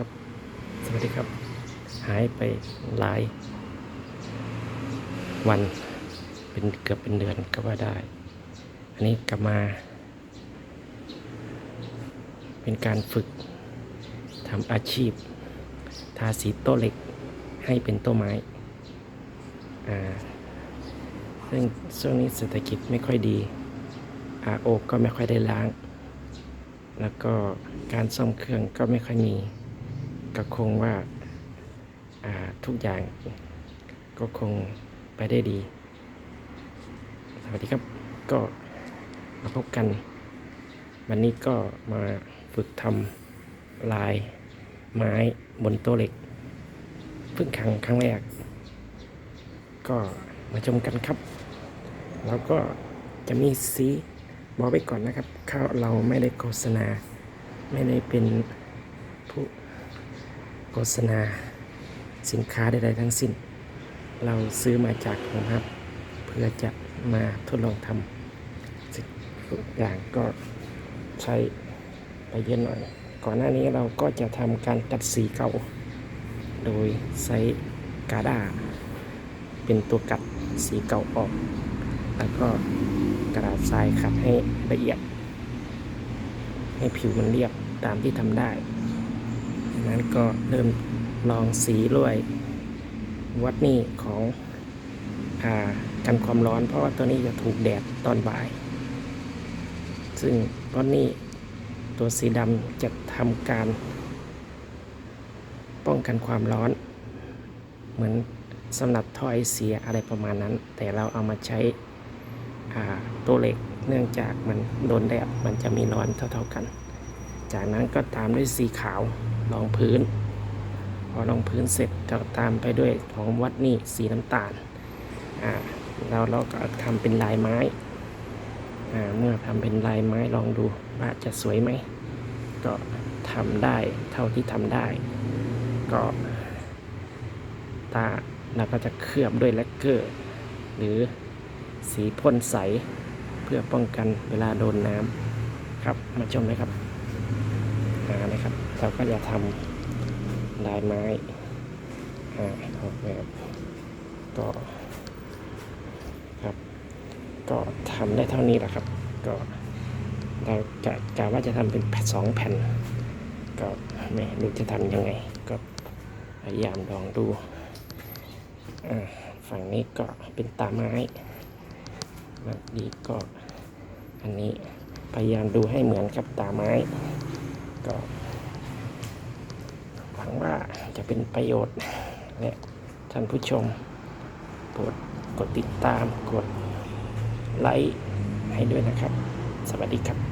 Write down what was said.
ครับ สวัสดีครับ หายไปหลาย วันเป็นเกือบเป็นเดือนก็ว่าได้ อันนี้กลับมา เป็นการฝึกทำอาชีพ ทาสีโต๊ะเหล็กให้เป็นโต๊ะไม้อ่าซึ่งช่วงนี้เศรษฐกิจไม่ค่อยดี RO ก็ไม่ค่อยได้ล้าง แล้วก็การซ่อมเครื่องก็ไม่ค่อยมี ก็คงว่าทุกอย่างก็คงไปได้ดี สวัสดีครับ ก็มาพบกัน วันนี้ก็มาฝึกทำลายไม้บนโต๊ะเหล็กเพิ่งครั้งครั้งแรก ก็มาชมกันครับ แล้วก็จะมีสีบอกไว้ก่อนนะครับข้าเราไม่ได้โฆษณา ไม่ได้เป็นผู้ โฆษณาสินค้าใดๆทั้งสิ้น เราซื้อมาจากโรงครับเพื่อจะมาทดลองทำสิ่งอย่างก็ใช้ไปเยอะหน่อย ก่อนหน้านี้เราก็จะทำการตัดสีเก่า โดยใช้กาดาเป็นตัวกัดสีเก่าออก แล้วก็กระดาษทรายขัดให้ละเอียด ให้ผิวมันเรียบตามที่ทำได้ ก็เริ่มลองสีลวย วัดนี่ของอากันความร้อน เพราะว่าตัวนี้จะถูกแดดตอนบ่าย ซึ่งวัดนี่ตัวสีดำจะทำการ ป้องกันความร้อน เหมือนสำหรับท่อไอเสียอะไรประมาณนั้น แต่เราเอามาใช้ตัวเหล็กเนื่องจากมันโดนแดดมันจะมีร้อนเท่าๆกัน จากนั้นก็ตามด้วยสีขาว รองพื้น พอรองพื้นเสร็จก็ตามไปด้วยของวัดนี่สีน้ำตาลอ่าแล้วเราก็ทำเป็นลายไม้อ่าเมื่อทำเป็นลายไม้ลองดูว่าจะสวยไหมก็ทำได้เท่าที่ทำได้ ก็ตาเราก็จะเคลือบด้วยแลกเกอร์ หรือสีพ่นใสเพื่อป้องกันเวลาโดนน้ำครับมาชมเลยครับอ่านะครับ เราก็จะทำลายไม้ออกแบบก็ครับ ก็ทำได้เท่านี้แหละครับ ก็เราจะกะว่าจะทำเป็นแผ่นสองแผ่น ก็ไม่รู้จะทำยังไง ก็พยายามลองดูฝั่งนี้ก็เป็นตาไม้แบบนี้ก็อันนี้พยายามดูให้เหมือนกับตาไม้ก็ ว่าจะเป็นประโยชน์และท่านผู้ชมโปรดกดติดตามกดไลค์ให้ด้วยนะครับ สวัสดีครับ